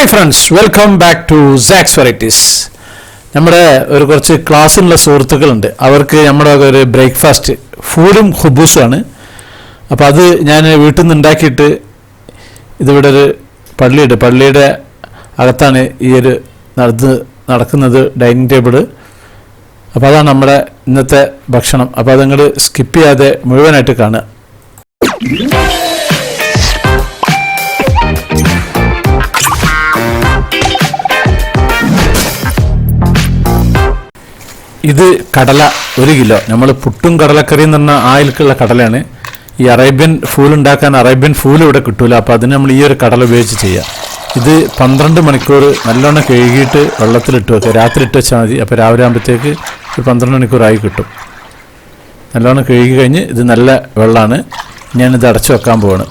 Hi friends welcome back to Saks varieties നമ്മുടെ ഒരു കുറച്ച് ക്ലാസ്സിലുള്ള സുഹൃത്തുക്കളുണ്ട്. അവർക്ക് നമ്മുടെ ഒരു ബ്രേക്ക്ഫാസ്റ്റ് ഫുഡും ഹുബൂസുമാണ് അപ്പോൾ അത് ഞാൻ വീട്ടിൽ നിന്ന് ഉണ്ടാക്കിയിട്ട് ഇതിവിടെ ഒരു പള്ളിയുണ്ട്. പള്ളിയുടെ അകത്താണ് ഈ ഒരു നടന്ന് നടക്കുന്നത് ഡൈനിങ് ടേബിൾ അപ്പോൾ അതാണ് നമ്മുടെ ഇന്നത്തെ ഭക്ഷണം. അപ്പോൾ അതങ്ങോട്ട് സ്കിപ്പ് ചെയ്യാതെ മുഴുവനായിട്ട് കാണുക. ഇത് കടല ഒരു കിലോ. നമ്മൾ പുട്ടും കടലക്കറി എന്ന് പറഞ്ഞ ആയിൽക്കുള്ള കടലയാണ്. ഈ അറേബ്യൻ ഫൂൽ ഉണ്ടാക്കാൻ അറേബ്യൻ ഫൂൽ ഇവിടെ കിട്ടൂല. അപ്പോൾ അതിന് നമ്മൾ ഈ ഒരു കടല ഉപയോഗിച്ച് ചെയ്യാം. ഇത് പന്ത്രണ്ട് മണിക്കൂർ നല്ലോണം കഴുകിയിട്ട് വെള്ളത്തിലിട്ട് വെക്കുക. രാത്രി ഇട്ട് വെച്ചാൽ മതി. അപ്പോൾ രാവിലെ ആകുമ്പോഴത്തേക്ക് ഒരു പന്ത്രണ്ട് മണിക്കൂറായി കിട്ടും. നല്ലോണം കഴുകി കഴിഞ്ഞ് ഇത് നല്ല വെള്ളമാണ് ഞാനിത് അടച്ചു വെക്കാൻ പോവാണ്.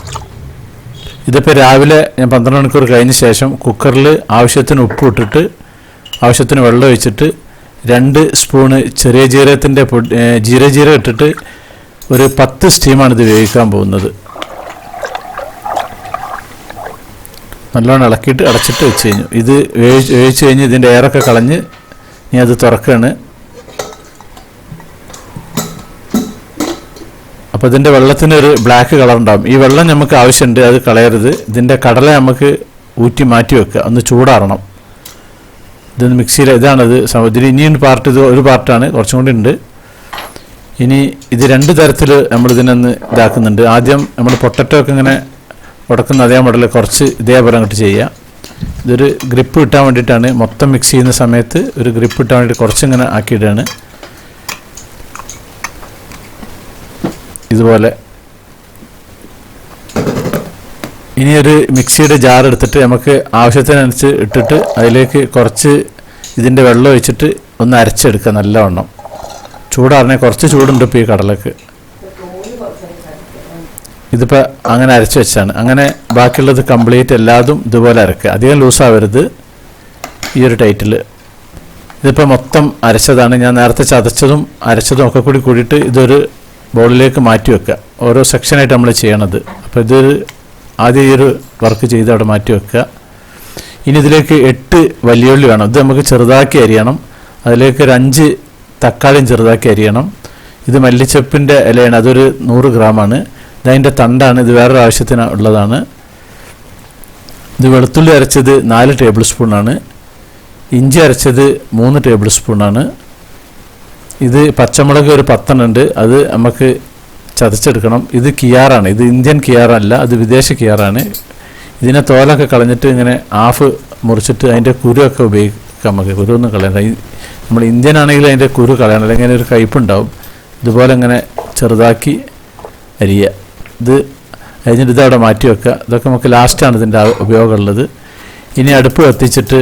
ഇതിപ്പോൾ രാവിലെ ഞാൻ പന്ത്രണ്ട് മണിക്കൂർ കഴിഞ്ഞ ശേഷം കുക്കറിൽ ആവശ്യത്തിന് ഉപ്പ് ഇട്ടിട്ട് ആവശ്യത്തിന് വെള്ളം ഒഴിച്ചിട്ട് രണ്ട് സ്പൂണ് ചെറിയ ജീരകത്തിന്റെ പൊടി ഏ, ജീര ഇട്ടിട്ട് ഒരു പത്ത് സ്റ്റീമാണ് ഇത് വേവിക്കാൻ പോകുന്നത്. നല്ലോണം ഇളക്കിയിട്ട് അടച്ചിട്ട് വെച്ച് കഴിഞ്ഞു. ഇത് വേവിച്ച് വേവിച്ച് കഴിഞ്ഞ് ഇതിന്റെ എയറൊക്കെ കളഞ്ഞ് ഇനി അത് തുറക്കുകയാണ് അപ്പോൾ ഇതിന്റെ വെള്ളത്തിന് ഒരു ബ്ലാക്ക് കളർ ഉണ്ടാകും ഈ വെള്ളം നമുക്ക് ആവശ്യമുണ്ട് അത് കളയരുത്. ഇതിന്റെ കടല നമുക്ക് ഊറ്റി മാറ്റി വെക്കുക. ഒന്ന് ചൂടാറണം. ഇതൊന്ന് മിക്സിയിൽ ഇതാണത്. ഇതിൽ ഇനിയും പാർട്ട് ഇത് ഒരു പാർട്ടാണ് കുറച്ചും കൂടി ഉണ്ട്. ഇനി ഇത് രണ്ട് തരത്തിൽ നമ്മൾ ഇതിനൊന്ന് ഇതാക്കുന്നുണ്ട്. ആദ്യം നമ്മൾ പൊട്ടറ്റോ ഒക്കെ ഇങ്ങനെ ഉടക്കുന്ന അതേ മോഡൽ കുറച്ച് ഇതേപോലെ അങ്ങോട്ട് ചെയ്യുക ഇതൊരു ഗ്രിപ്പ് കിട്ടാൻ വേണ്ടിയിട്ടാണ്. മൊത്തം മിക്സ് ചെയ്യുന്ന സമയത്ത് ഒരു ഗ്രിപ്പ് കിട്ടാൻ വേണ്ടി കുറച്ചിങ്ങനെ ആക്കിയിട്ടാണ്. ഇതുപോലെ ഇനി ഒരു മിക്സിയുടെ ജാർ എടുത്തിട്ട് നമുക്ക് ആവശ്യത്തിനനുസരിച്ച് ഇട്ടിട്ട് അതിലേക്ക് കുറച്ച് ഇതിന്റെ വെള്ളം ഒഴിച്ചിട്ട് ഒന്ന് അരച്ചെടുക്കുക നല്ലവണ്ണം. ചൂടാറിനെ കുറച്ച് ചൂടുണ്ട് ഇപ്പോൾ ഈ കടലക്ക്. ഇതിപ്പോൾ അങ്ങനെ അരച്ച് വെച്ചാണ്. അങ്ങനെ ബാക്കിയുള്ളത് കംപ്ലീറ്റ് എല്ലാതും ഇതുപോലെ അരക്കുക. അധികം ലൂസാവരുത് ഈ ഒരു ടൈറ്റിൽ ഇതിപ്പോൾ മൊത്തം അരച്ചതാണ്. ഞാൻ നേരത്തെ ചതച്ചതും അരച്ചതും ഒക്കെ കൂടി കൂടിയിട്ട് ഇതൊരു ബൗളിലേക്ക് മാറ്റി വെക്കുക. ഓരോ സെക്ഷനായിട്ട് നമ്മൾ ചെയ്യണത്. അപ്പോൾ ഇതൊരു ആദ്യം ഒരു വർക്ക് ചെയ്ത് അവിടെ മാറ്റി വെക്കുക. ഇനി ഇതിലേക്ക് എട്ട് വലിയുള്ളി വേണം. ഇത് നമുക്ക് ചെറുതാക്കി അരിയണം. അതിലേക്ക് ഒരു അഞ്ച് തക്കാളിയും ചെറുതാക്കി അരിയണം. ഇത് മല്ലിച്ചപ്പിന്റെ ഇലയാണ്. അതൊരു നൂറ് ഗ്രാമാണ്. ഇതതിന്റെ തണ്ടാണ്. ഇത് വേറൊരു ആവശ്യത്തിന് ഉള്ളതാണ്. ഇത് വെളുത്തുള്ളി അരച്ചത് നാല് ടേബിൾ സ്പൂണാണ് ഇഞ്ചി അരച്ചത് മൂന്ന് ടേബിൾ സ്പൂണാണ് ഇത് പച്ചമുളക് ഒരു പത്തെണ്ണം ഉണ്ട്. അത് നമുക്ക് ചതച്ചെടുക്കണം. ഇത് കിയാറാണ്. ഇത് ഇന്ത്യൻ കിയാറല്ല അത് വിദേശ കിയാറാണ്. ഇതിനെ തോലൊക്കെ കളഞ്ഞിട്ട് ഇങ്ങനെ ഹാഫ് മുറിച്ചിട്ട് അതിന്റെ കുരുവൊക്കെ ഉപയോഗിക്കാം നമുക്ക് കുരു ഒന്നും കളയണ്ട നമ്മൾ ഇന്ത്യൻ ആണെങ്കിൽ അതിന്റെ കുരു കളയണം. അല്ലെങ്കിൽ അതിന് ഒരു കയ്പുണ്ടാവും. ഇതുപോലെ ഇങ്ങനെ ചെറുതാക്കി അരിയുക ഇത് കഴിഞ്ഞിട്ട് ഇത് അവിടെ മാറ്റി വെക്കുക. ഇതൊക്കെ നമുക്ക് ലാസ്റ്റാണ് ഇതിന്റെ ഉപയോഗമുള്ളത്. ഇനി അടുപ്പ് കത്തിച്ചിട്ട്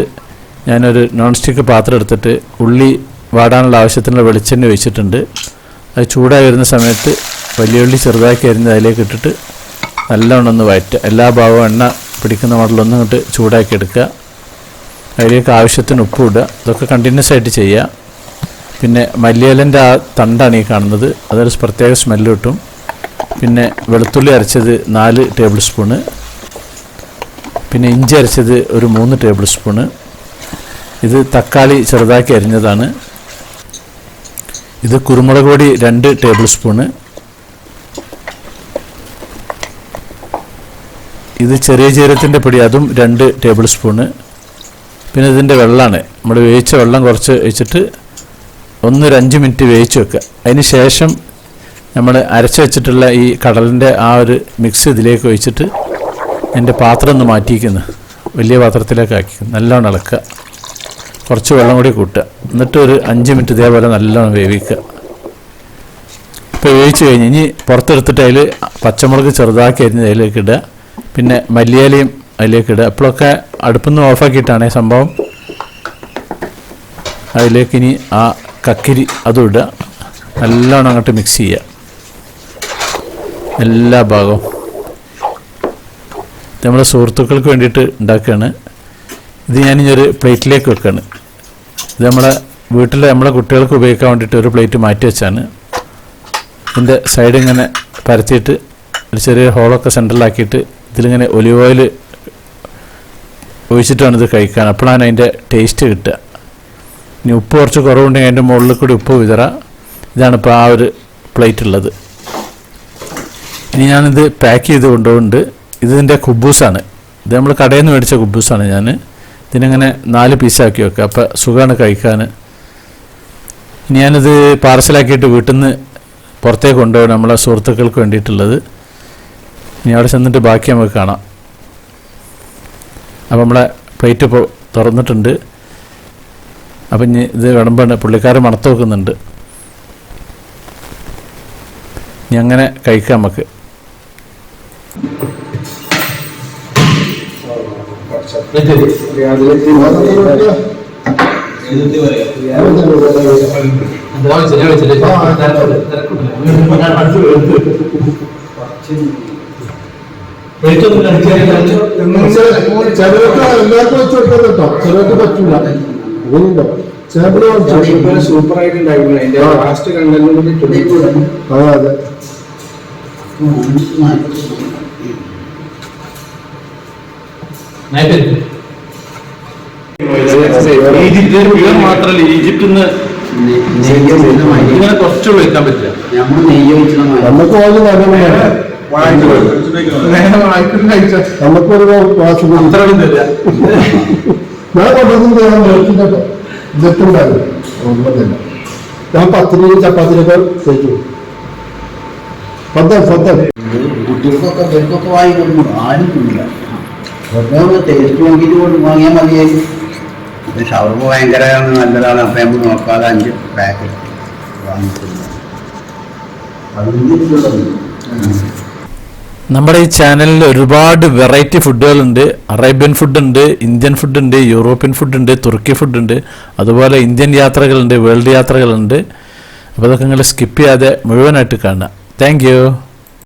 ഞാനൊരു നോൺ സ്റ്റിക്ക് പാത്രം എടുത്തിട്ട് ഉള്ളി വാടാനുള്ള ആവശ്യത്തിനുള്ള വെളിച്ചെണ്ണ ഒഴിച്ചിട്ടുണ്ട്. അത് ചൂടായി വരുന്ന സമയത്ത് വലിയ ഉള്ളി ചെറുതാക്കി അരിഞ്ഞ് അതിലേക്ക് ഇട്ടിട്ട് നല്ലവണ്ണം ഒന്ന് വയറ്റുക എല്ലാ ഭാഗവും എണ്ണ പിടിക്കുന്ന മോഡലൊന്നും ഇങ്ങോട്ട് ചൂടാക്കി എടുക്കുക. അതിലേക്ക് ആവശ്യത്തിന് ഉപ്പ് ഇടുക. ഇതൊക്കെ കണ്ടിന്യൂസ് ആയിട്ട് ചെയ്യുക. പിന്നെ മല്ലിയലന്റെ ആ തണ്ടാണ് ഈ കാണുന്നത്. അതൊരു പ്രത്യേക സ്മെല്ല് കിട്ടും. പിന്നെ വെളുത്തുള്ളി അരച്ചത് നാല് ടേബിൾ സ്പൂണ് പിന്നെ ഇഞ്ചി അരച്ചത് ഒരു മൂന്ന് ടേബിൾ സ്പൂണ് ഇത് തക്കാളി ചെറുതാക്കി അരിഞ്ഞതാണ്. ഇത് കുരുമുളക് പൊടി രണ്ട് ടേബിൾ സ്പൂണ് ഇത് ചെറിയ ജീരത്തിന്റെ പൊടി അതും രണ്ട് ടേബിൾ സ്പൂണ്. പിന്നെ ഇതിന്റെ വെള്ളമാണ്. നമ്മൾ വേവിച്ച വെള്ളം കുറച്ച് വെച്ചിട്ട് ഒന്നൊരു മിനിറ്റ് വേവിച്ച് വെക്കുക. അതിന് ശേഷം നമ്മൾ അരച്ച് വെച്ചിട്ടുള്ള ഈ കടലിന്റെ ആ ഒരു മിക്സ് ഇതിലേക്ക് ഒഴിച്ചിട്ട് എന്റെ പാത്രം ഒന്ന് മാറ്റിയിരിക്കുന്നു. വലിയ പാത്രത്തിലേക്ക് ആക്കി നല്ലോണം ഇളക്കുക. കുറച്ച് വെള്ളം കൂടി കൂട്ടുക. എന്നിട്ട് ഒരു അഞ്ച് മിനിറ്റ് ഇതേപോലെ നല്ലോണം വേവിക്കുക. ഇപ്പോൾ വേവിച്ച് കഴിഞ്ഞ് ഇനി പുറത്തെടുത്തിട്ട് അതിൽ പച്ചമുളക് ചെറുതാക്കി അരിഞ്ഞ് അതിലേക്ക് ഇടുക. പിന്നെ മല്ലിയാലയും അതിലേക്ക് ഇടുക. അപ്പോഴൊക്കെ അടുപ്പൊന്നും ഓഫാക്കിയിട്ടാണേ സംഭവം. അതിലേക്ക് ഇനി ആ കക്കിരി അതും ഇടുക. നല്ലോണം അങ്ങോട്ട് മിക്സ് ചെയ്യുക. എല്ലാ ഭാഗവും. നമ്മുടെ സുഹൃത്തുക്കൾക്ക് വേണ്ടിയിട്ട് ഉണ്ടാക്കുകയാണ്. ഇത് ഞാനിനി ഒരു പ്ലേറ്റിലേക്ക് വെക്കുകയാണ്. ഇത് നമ്മളെ വീട്ടിൽ നമ്മളെ കുട്ടികൾക്ക് ഉപയോഗിക്കാൻ വേണ്ടിയിട്ട് ഒരു പ്ലേറ്റ് മാറ്റി വെച്ചാണ്. ഇതിന്റെ സൈഡ് ഇങ്ങനെ പരത്തിയിട്ട് ഒരു ചെറിയ ഹോളൊക്കെ സെന്ററിലാക്കിയിട്ട് ഇതിലിങ്ങനെ ഒലിവ് ഓയിൽ ഒഴിച്ചിട്ടാണ് ഇത് കഴിക്കാൻ അപ്പോഴാണ് അതിന്റെ ടേസ്റ്റ് കിട്ടുക. ഇനി ഉപ്പ് കുറച്ച് കുറവുണ്ടെങ്കിൽ അതിന്റെ മുകളിൽ കൂടി ഉപ്പ് വിതറ. ഇതാണ് ഇപ്പോൾ ആ ഒരു പ്ലേറ്റ് ഉള്ളത്. ഇനി ഞാനിത് പാക്ക് ചെയ്ത് കൊണ്ടുപോകുന്നുണ്ട്. ഇതിന്റെ കുബൂസാണ്. ഇത് നമ്മൾ കടയിൽ നിന്ന് മേടിച്ച കുബൂസാണ് ഞാൻ. ഇതിനങ്ങനെ നാല് പീസാക്കി വെക്കുക. അപ്പോൾ സുഖമാണ് കഴിക്കാൻ. ഇനി ഞാനിത് പാർസലാക്കിയിട്ട് വീട്ടിൽ നിന്ന് പുറത്തേക്ക് കൊണ്ടുപോകും നമ്മളെ സുഹൃത്തുക്കൾക്ക് വേണ്ടിയിട്ടുള്ളത്. ഇനി അവിടെ ചെന്നിട്ട് ബാക്കി നമുക്ക് കാണാം. അപ്പോൾ നമ്മളെ പ്ലേറ്റ് ഇപ്പോൾ തുറന്നിട്ടുണ്ട്. അപ്പം ഇനി ഇത് വിളമ്പാണ് പുള്ളിക്കാരൻ മണത്ത് വെക്കുന്നുണ്ട്. ഇനി അങ്ങനെ കഴിക്കാം നമുക്ക്. ചിലർക്ക് എല്ലാവർക്കും വെച്ച് കൊടുക്കാൻ കേട്ടോ ചിലർക്ക് പറ്റൂല അങ്ങനെയുണ്ടോ വാങ്ങിച്ചു സൂപ്പർ ആയിട്ടുണ്ടായിരുന്നു അതിന്റെ ആ. ലാസ്റ്റ് കണ്ടന്റ് കൂടി അതെ അതെ ഈജിപ്ത് മാത്രമല്ല ഈജിപ്തിൽ നിന്ന് ഇങ്ങനെ കുറച്ചുള്ളൂ വെക്കാൻ പറ്റില്ല നമ്മൾ നെയ്യ് ഒഴിച്ചതാണ് നമുക്ക് നമുക്കൊരു ക്ലാസ് ഞാൻ കൊണ്ടുവന്നത് ഞാൻ നോക്കിട്ടോ ഇതൊക്കെണ്ടായിരുന്നു ഒന്നുമില്ല ഞാൻ പത്തിരി ചപ്പാത്തിനൊക്കെ കഴിച്ചു പത്തം പത്തം കുട്ടികൾക്കൊക്കെ ഇവർക്കൊക്കെ കൊടുക്കും ആരും ഇല്ല ടേസ്റ്റ് നോക്കിയിട്ട് കൊണ്ട് വാങ്ങിയാൽ മതിയായി ഷവർമ ഭയങ്കര നല്ലതാണ്. അപ്പം നമ്മൾ നോക്കാതെ അഞ്ച് പാക്കറ്റ് വാങ്ങിച്ചില്ല അതിന്റെ നമ്മുടെ ഈ ചാനലിൽ ഒരുപാട് വെറൈറ്റി ഫുഡുകളുണ്ട് അറേബ്യൻ ഫുഡുണ്ട് ഇന്ത്യൻ ഫുഡുണ്ട് യൂറോപ്യൻ ഫുഡുണ്ട് തുർക്കി ഫുഡുണ്ട് അതുപോലെ ഇന്ത്യൻ യാത്രകളുണ്ട് വേൾഡ് യാത്രകളുണ്ട്. അപ്പോൾ അതൊക്കെ നിങ്ങൾ സ്കിപ്പ് ചെയ്യാതെ മുഴുവനായിട്ട് കാണുക. താങ്ക്